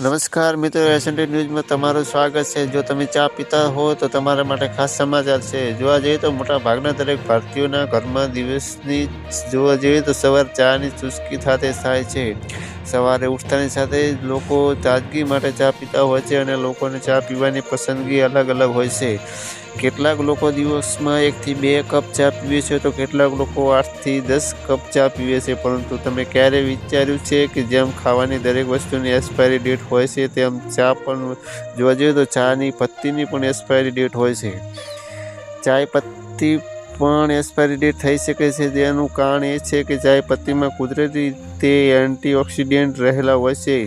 નમસ્કાર મિત્રો, એસએનટી ન્યૂઝમાં તમારું સ્વાગત છે. જો તમે ચા પીતા હો તો તમારા માટે ખાસ સમાચાર છે. જોવા જઈએ તો મોટા ભાગના દરેક ભારતીયોના ઘરમાં દિવસની જોવા જઈએ તો સવાર ચાની ચુસ્કી સાથે થાય છે. સવારે ઉઠતાની સાથે લોકો તાજગી માટે ચા પીતા હોય છે અને લોકોને ચા પીવાની પસંદગી અલગ અલગ હોય છે. કેટલાક લોકો દિવસમાં એકથી બે કપ ચા પીવે છે તો કેટલાક લોકો આઠથી દસ કપ ચા પીવે છે. પરંતુ તમે ક્યારે વિચાર્યું છે કે જેમ ખાવાની દરેક વસ્તુની એક્સપાયરી ડેટ હોય છે, તેમ ચા પણ જોવા જઈએ તો ચાની પત્તીની પણ એક્સપાયરી ડેટ હોય છે. ચાય પત્તી પણ એક્સપાયરી ડેટ થઈ શકે છે. તેનું કારણ એ છે કે ચાય પત્તીમાં કુદરતી રીતે એન્ટીઓક્સિડન્ટ રહેલા હોય છે.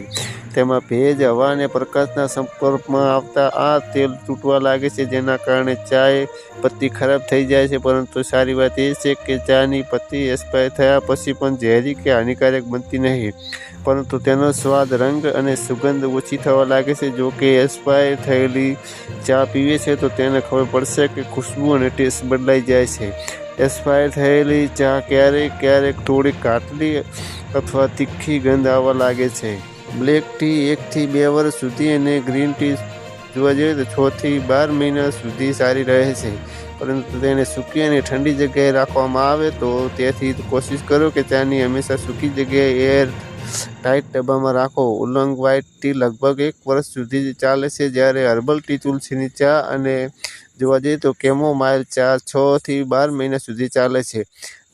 તેમાં ભેજ, હવા અને પ્રકાશના સંપર્કમાં આવતા આ તેલ તૂટવા લાગે છે, જેના કારણે ચાય પત્તી ખરાબ થઈ જાય છે. પરંતુ સારી વાત એ છે કે ચાની પત્તી એક્સપાયર થયા પછી પણ ઝેરી કે હાનિકારક બનતી નહીં પરંતુ તેનો સ્વાદ, રંગ અને સુગંધ ઓછી થવા લાગે છે. જો કે એક્સપાયર થયેલી ચા પીવે છે, તો તેને ખબર પડશે કે ખુશ્બુ અને ટેસ્ટ બદલાઈ જાય છે. એક્સપાયર થયેલી ચા ક્યારેક ક્યારેક થોડી કાટલી અથવા તીખી ગંધ આવવા લાગે છે. બ્લેક ટી એકથી બે વર્ષ સુધી અને ગ્રીન ટી જોવા જઈએ તો છથી બાર મહિના સુધી સારી રહે છે. પરંતુ તેને સૂકી અને ઠંડી જગ્યાએ રાખવામાં આવે તો તેથી કોશિશ કરો કે ચાની હંમેશા સૂકી જગ્યાએ એર ટાઈટ ડબ્બામાં રાખો. ઉલંગ વ્હાઇટ ટી લગભગ એક વર્ષ સુધી ચાલે છે જ્યારે હર્બલ ટી તુલસીની ચા અને જોવા જઈએ તો કેમોમાઇલ ચા છથી બાર મહિના સુધી ચાલે છે.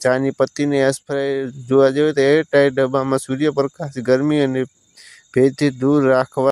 ચાની પત્તીને એસ્પ્રે જોવા જઈએ તો એર ટાઈટ ડબ્બામાં સૂર્યપ્રકાશ, ગરમી અને ભેજથી દૂર રાખવા